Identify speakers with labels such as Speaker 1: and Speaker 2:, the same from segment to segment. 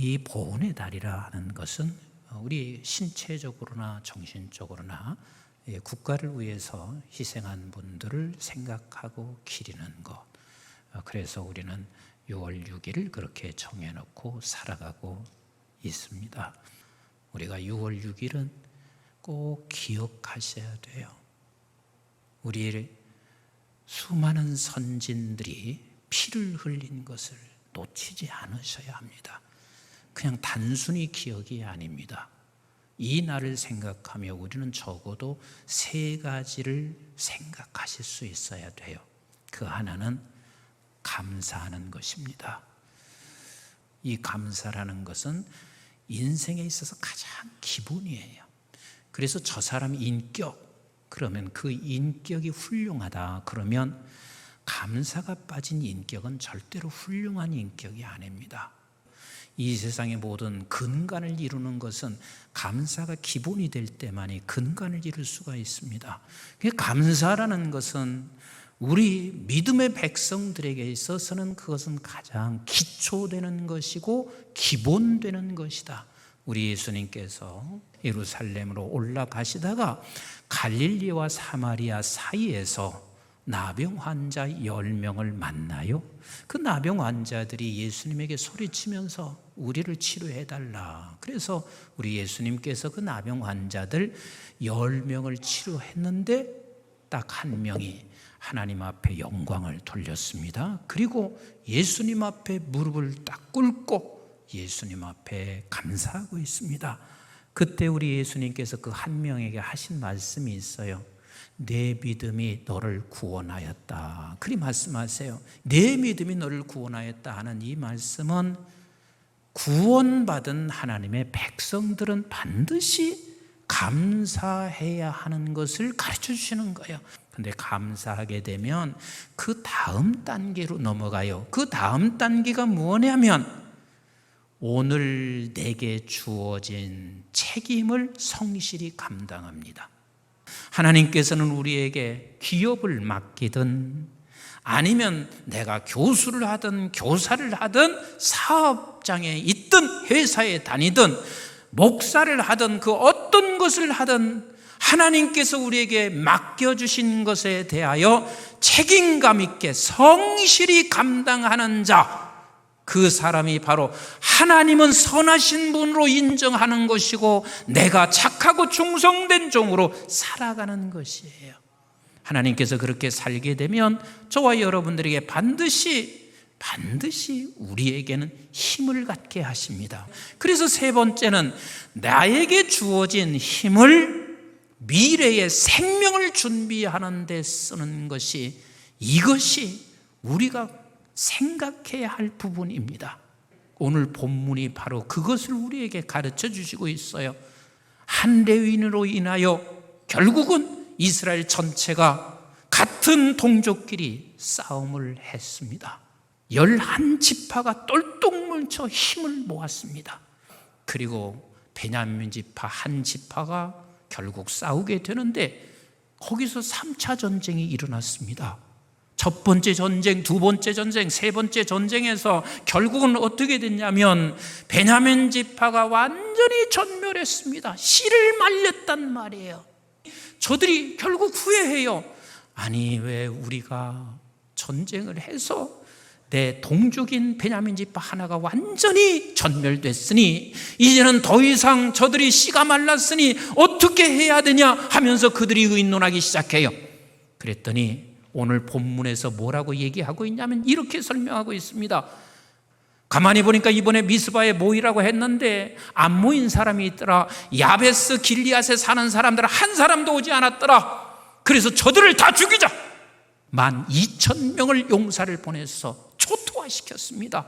Speaker 1: 이 보훈의 달이라 하는 것은 우리 신체적으로나 정신적으로나 예, 국가를 위해서 희생한 분들을 생각하고 기리는 것. 어, 그래서 우리는 6월 6일을 그렇게 정해놓고 살아가고 있습니다. 우리가 6월 6일은 꼭 기억하셔야 돼요. 우리 수많은 선진들이 피를 흘린 것을 놓치지 않으셔야 합니다. 그냥 단순히 기억이 아닙니다. 이 날을 생각하며 우리는 적어도 세 가지를 생각하실 수 있어야 돼요. 그 하나는 감사하는 것입니다. 이 감사라는 것은 인생에 있어서 가장 기본이에요. 그래서 저 사람 인격, 그러면 그 인격이 훌륭하다. 그러면 감사가 빠진 인격은 절대로 훌륭한 인격이 아닙니다. 이 세상의 모든 근간을 이루는 것은 감사가 기본이 될 때만이 근간을 이룰 수가 있습니다. 감사라는 것은 우리 믿음의 백성들에게 있어서는 그것은 가장 기초되는 것이고 기본되는 것이다. 우리 예수님께서 예루살렘으로 올라가시다가 갈릴리와 사마리아 사이에서 나병 환자 10명을 만나요. 그 나병 환자들이 예수님에게 소리치면서 우리를 치료해 달라. 그래서 우리 예수님께서 그 나병 환자들 10명을 치료했는데 딱 한 명이 하나님 앞에 영광을 돌렸습니다. 그리고 예수님 앞에 무릎을 딱 꿇고 예수님 앞에 감사하고 있습니다. 그때 우리 예수님께서 그 한 명에게 하신 말씀이 있어요. 내 믿음이 너를 구원하였다. 그리 말씀하세요. 내 믿음이 너를 구원하였다 하는 이 말씀은 구원받은 하나님의 백성들은 반드시 감사해야 하는 것을 가르쳐 주시는 거예요. 근데 감사하게 되면 그 다음 단계로 넘어가요. 그 다음 단계가 뭐냐면 오늘 내게 주어진 책임을 성실히 감당합니다. 하나님께서는 우리에게 기업을 맡기든 아니면 내가 교수를 하든 교사를 하든 사업장에 있든 회사에 다니든 목사를 하든 그 어떤 것을 하든 하나님께서 우리에게 맡겨주신 것에 대하여 책임감 있게 성실히 감당하는 자, 그 사람이 바로 하나님은 선하신 분으로 인정하는 것이고 내가 착하고 충성된 종으로 살아가는 것이에요. 하나님께서 그렇게 살게 되면 저와 여러분들에게 반드시 반드시 우리에게는 힘을 갖게 하십니다. 그래서 세 번째는 나에게 주어진 힘을 미래의 생명을 준비하는 데 쓰는 것이 이것이 우리가 생각해야 할 부분입니다. 오늘 본문이 바로 그것을 우리에게 가르쳐 주시고 있어요. 한 레위인으로 인하여 결국은 이스라엘 전체가 같은 동족끼리 싸움을 했습니다. 열한 지파가 똘똘 뭉쳐 힘을 모았습니다. 그리고 베냐민 지파 한 지파가 결국 싸우게 되는데 거기서 3차 전쟁이 일어났습니다. 첫 번째 전쟁, 두 번째 전쟁, 세 번째 전쟁에서 결국은 어떻게 됐냐면 베냐민 지파가 완전히 전멸했습니다. 씨를 말렸단 말이에요. 저들이 결국 후회해요. 아니 왜 우리가 전쟁을 해서 내 동족인 베냐민 지파 하나가 완전히 전멸됐으니 이제는 더 이상 저들이 씨가 말랐으니 어떻게 해야 되냐 하면서 그들이 의논하기 시작해요. 그랬더니 오늘 본문에서 뭐라고 얘기하고 있냐면 이렇게 설명하고 있습니다. 가만히 보니까 이번에 미스바에 모이라고 했는데 안 모인 사람이 있더라. 야베스 길리앗에 사는 사람들 한 사람도 오지 않았더라. 그래서 저들을 다 죽이자. 만 2천 명을 용사를 보내서 초토화시켰습니다.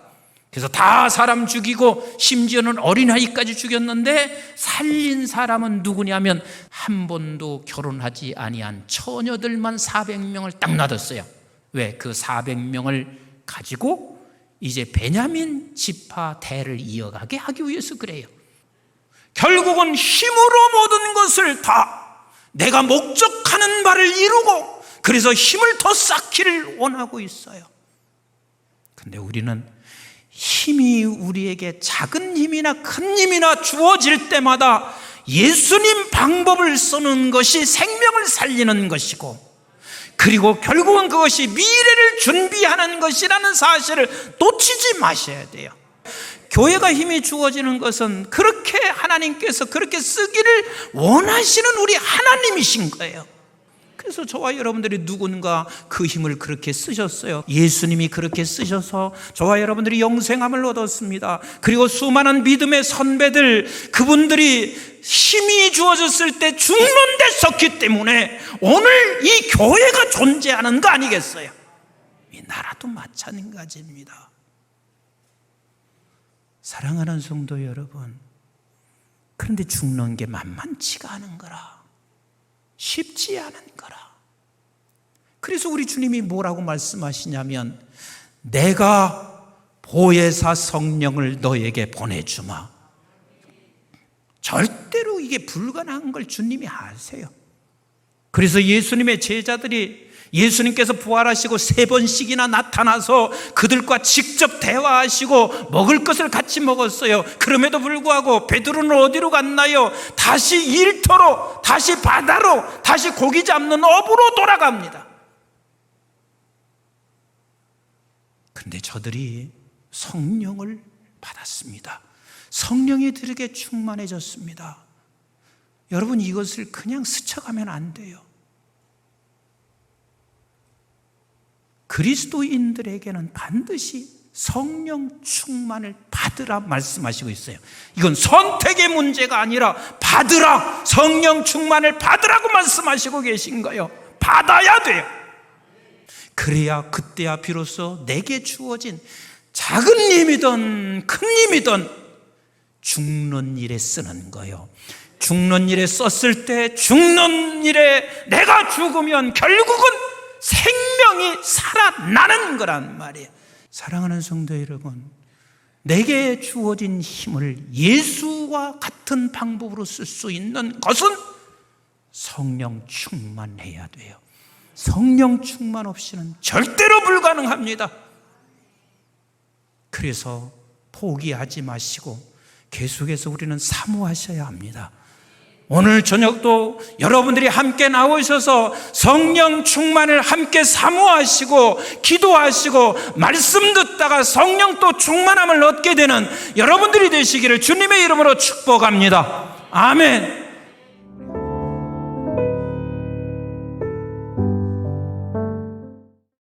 Speaker 1: 그래서 다 사람 죽이고 심지어는 어린아이까지 죽였는데 살린 사람은 누구냐면 한 번도 결혼하지 아니한 처녀들만 400명을 딱 놔뒀어요. 왜? 그 400명을 가지고 이제 베냐민 지파 대를 이어가게 하기 위해서 그래요. 결국은 힘으로 모든 것을 다 내가 목적하는 바를 이루고 그래서 힘을 더 쌓기를 원하고 있어요. 근데 우리는 힘이 우리에게 작은 힘이나 큰 힘이나 주어질 때마다 예수님 방법을 쓰는 것이 생명을 살리는 것이고 그리고 결국은 그것이 미래를 준비하는 것이라는 사실을 놓치지 마셔야 돼요. 교회가 힘이 주어지는 것은 그렇게 하나님께서 그렇게 쓰기를 원하시는 우리 하나님이신 거예요. 그래서 저와 여러분들이 누군가 그 힘을 그렇게 쓰셨어요. 예수님이 그렇게 쓰셔서 저와 여러분들이 영생함을 얻었습니다. 그리고 수많은 믿음의 선배들, 그분들이 힘이 주어졌을 때 죽는 데 썼기 때문에 오늘 이 교회가 존재하는 거 아니겠어요? 이 나라도 마찬가지입니다. 사랑하는 성도 여러분, 그런데 죽는 게 만만치가 않은 거라. 쉽지 않은 거라. 그래서 우리 주님이 뭐라고 말씀하시냐면, 내가 보혜사 성령을 너에게 보내주마. 절대로 이게 불가능한 걸 주님이 아세요. 그래서 예수님의 제자들이 예수님께서 부활하시고 세 번씩이나 나타나서 그들과 직접 대화하시고 먹을 것을 같이 먹었어요. 그럼에도 불구하고 베드로는 어디로 갔나요? 다시 일터로, 다시 바다로, 다시 고기 잡는 업으로 돌아갑니다. 그런데 저들이 성령을 받았습니다. 성령이 들에게 충만해졌습니다. 여러분 이것을 그냥 스쳐가면 안 돼요. 그리스도인들에게는 반드시 성령 충만을 받으라 말씀하시고 있어요. 이건 선택의 문제가 아니라 받으라 성령 충만을 받으라고 말씀하시고 계신 거예요. 받아야 돼요. 그래야 그때야 비로소 내게 주어진 작은 힘이든 큰 힘이든 죽는 일에 쓰는 거예요. 죽는 일에 썼을 때 죽는 일에 내가 죽으면 결국은 생명이 살아나는 거란 말이에요. 사랑하는 성도 여러분, 내게 주어진 힘을 예수와 같은 방법으로 쓸 수 있는 것은 성령 충만해야 돼요. 성령 충만 없이는 절대로 불가능합니다. 그래서 포기하지 마시고 계속해서 우리는 사모하셔야 합니다. 오늘 저녁도 여러분들이 함께 나오셔서 성령 충만을 함께 사모하시고 기도하시고 말씀 듣다가 성령 또 충만함을 얻게 되는 여러분들이 되시기를 주님의 이름으로 축복합니다. 아멘.